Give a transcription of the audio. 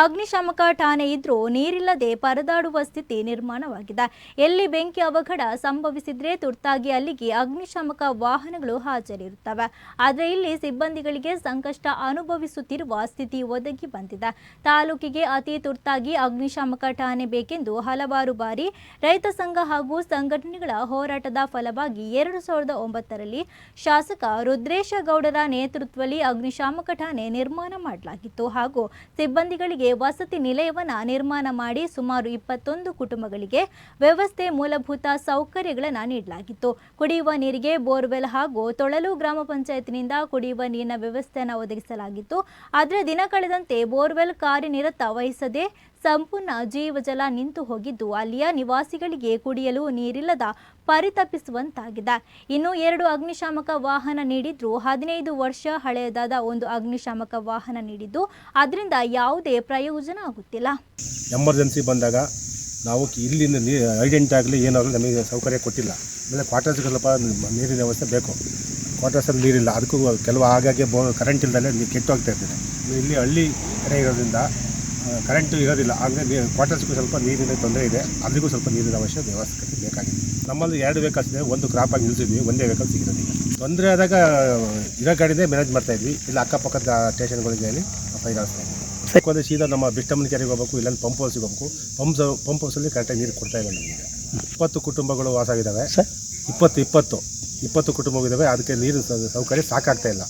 ಅಗ್ನಿಶಾಮಕ ಠಾಣೆ ಇದ್ರೂ ನೀರಿಲ್ಲದೆ ಪರದಾಡುವ ಸ್ಥಿತಿ ನಿರ್ಮಾಣವಾಗಿದೆ. ಎಲ್ಲಿ ಬೆಂಕಿ ಅವಘಡ ಸಂಭವಿಸಿದ್ರೆ ತುರ್ತಾಗಿ ಅಲ್ಲಿಗೆ ಅಗ್ನಿಶಾಮಕ ವಾಹನಗಳು ಹಾಜರಿರುತ್ತವೆ. ಆದರೆ ಇಲ್ಲಿ ಸಿಬ್ಬಂದಿಗಳಿಗೆ ಸಂಕಷ್ಟ ಅನುಭವಿಸುತ್ತಿರುವ ಸ್ಥಿತಿ ಒದಗಿ ಬಂದಿದೆ. ತಾಲೂಕಿಗೆ ಅತಿ ತುರ್ತಾಗಿ ಅಗ್ನಿಶಾಮಕ ಠಾಣೆ ಬೇಕೆಂದು ಹಲವಾರು ಬಾರಿ ರೈತ ಸಂಘ ಹಾಗೂ ಸಂಘಟನೆಗಳ ಹೋರಾಟದ ಫಲವಾಗಿ ಎರಡು ಸಾವಿರದ ಒಂಬತ್ತರಲ್ಲಿ ಶಾಸಕ ರುದ್ರೇಶ ಗೌಡರ ನೇತೃತ್ವದಲ್ಲಿ ಅಗ್ನಿಶಾಮಕ ಠಾಣೆ ನಿರ್ಮಾಣ ಮಾಡಲಾಗಿತ್ತು. ಹಾಗೂ ಸಿಬ್ಬಂದಿಗಳಿಗೆ ವಸತಿ ನಿಲಯವನ್ನು ನಿರ್ಮಾಣ ಮಾಡಿ ಸುಮಾರು ಇಪ್ಪತ್ತೊಂದು ಕುಟುಂಬಗಳಿಗೆ ವ್ಯವಸ್ಥೆ ಮೂಲಭೂತ ಸೌಕರ್ಯಗಳನ್ನು ನೀಡಲಾಗಿತ್ತು. ಕುಡಿಯುವ ನೀರಿಗೆ, ಬೋರ್ವೆಲ್ ಹಾಗೂ ತೊಳಲು ಗ್ರಾಮ ಪಂಚಾಯತ್ನಿಂದ ಕುಡಿಯುವ ನೀರಿನ ವ್ಯವಸ್ಥೆಯನ್ನು ಒದಗಿಸಲಾಗಿತ್ತು. ಆದರೆ ದಿನ ಕಳೆದಂತೆ ಬೋರ್ವೆಲ್ ಕಾರ್ಯನಿರತ ವಹಿಸದೆ ಸಂಪೂರ್ಣ ಜೀವಜಲ ನಿಂತು ಹೋಗಿದ್ದು, ಅಲ್ಲಿಯ ನಿವಾಸಿಗಳಿಗೆ ಕುಡಿಯಲು ನೀರಿಲ್ಲದ ಪರಿತಪಿಸುವಂತಾಗಿದೆ. ಇನ್ನು ಎರಡು ಅಗ್ನಿಶಾಮಕ ವಾಹನ ನೀಡಿದ್ರು. ಹದಿನೈದು ವರ್ಷ ಹಳೆಯದಾದ ಒಂದು ಅಗ್ನಿಶಾಮಕ ವಾಹನ ನೀಡಿದ್ದು. ಅದರಿಂದ ಯಾವುದೇ ಪ್ರಯೋಜನ ಆಗುತ್ತಿಲ್ಲ. ಎಮರ್ಜೆನ್ಸಿ ಬಂದಾಗ ನಾವು ಇಲ್ಲಿಂದ ನೀ ಐಡೆಂಟ್ ಆಗಲಿ ಏನಾದರೂ ನಮಗೆ ಸೌಕರ್ಯ ಕೊಟ್ಟಿಲ್ಲ. ಆಮೇಲೆ ಕ್ವಾರ್ಟರ್ಸ್ಗೆ ಸ್ವಲ್ಪ ನೀರಿನ ವ್ಯವಸ್ಥೆ ಬೇಕು. ಕ್ವಾರ್ಟರ್ಸಲ್ಲಿ ನೀರಿಲ್ಲ. ಅದಕ್ಕೂ ಕೆಲವು ಆಗಾಗ್ಗೆ ಬೋ ಕರೆಂಟ್ ಇಲ್ದಲೆ ನೀರು ಕೆಟ್ಟು ಹೋಗ್ತಾ ಇರ್ತೀನಿ ಇಲ್ಲಿ ಹಳ್ಳಿ ಕಡೆ ಇರೋದ್ರಿಂದ ಕರೆಂಟು ಇರೋದಿಲ್ಲ. ಅಂದರೆ ಕ್ವಾರ್ಟರ್ಸ್ಗೂ ಸ್ವಲ್ಪ ನೀರಿನ ತೊಂದರೆ ಇದೆ. ಅಲ್ಲಿಗೂ ಸ್ವಲ್ಪ ನೀರಿನ ಅವಶ್ಯಕತೆ ವ್ಯವಸ್ಥೆ ಬೇಕಾಗಿದೆ. ನಮ್ಮಲ್ಲಿ ಎರಡು ವೆಹಿಕಲ್ಸ್ ಇದೆ. ಒಂದು ಕ್ರಾಪಾಗಿ ನಿಲ್ಸಿದ್ವಿ. ಒಂದೇ ವೆಹಿಕಲ್ ಸಿಗಿರೋದಿಲ್ಲ ತೊಂದರೆ ಆದಾಗ ಇರೋ ಗಾಡಿನೇ ಮ್ಯಾನೇಜ್ ಮಾಡ್ತಾ ಇದ್ವಿ. ಇಲ್ಲ ಅಕ್ಕಪಕ್ಕದ ಸ್ಟೇಷನ್ಗಳಿಗೆ ಹೇಳಿ ಫೈನಾನ್ಸ್ತಾ ಇದ್ವಿ. ಯಾಕಂದರೆ ಸೀದಾ ನಮ್ಮ ಬಿಷ್ಟಮನ್ ಕೆರೆಗೆ ಹೋಗ್ಬೇಕು ಇಲ್ಲೊಂದು ಪಂಪ್ ಹೌಸ್ಗೆ ಹೋಗ್ಬೇಕು. ಪಂಪ್ ಪಂಪ್ ಹೌಸಲ್ಲಿ ಕರೆಕ್ಟಾಗಿ ನೀರು ಕೊಡ್ತಾ ಇಲ್ಲ ನಮಗೆ. ಇಪ್ಪತ್ತು ಕುಟುಂಬಗಳು ವಾಸ ಆಗಿದ್ದಾವೆ ಸರ್. ಇಪ್ಪತ್ತು ಇಪ್ಪತ್ತು. ಇಪ್ಪತ್ತು ಕುಟುಂಬವಿದ್ದಾವೆ ಅದಕ್ಕೆ ನೀರಿನ ಸೌಕರ್ಯ ಸಾಕಾಗ್ತಾ ಇಲ್ಲ.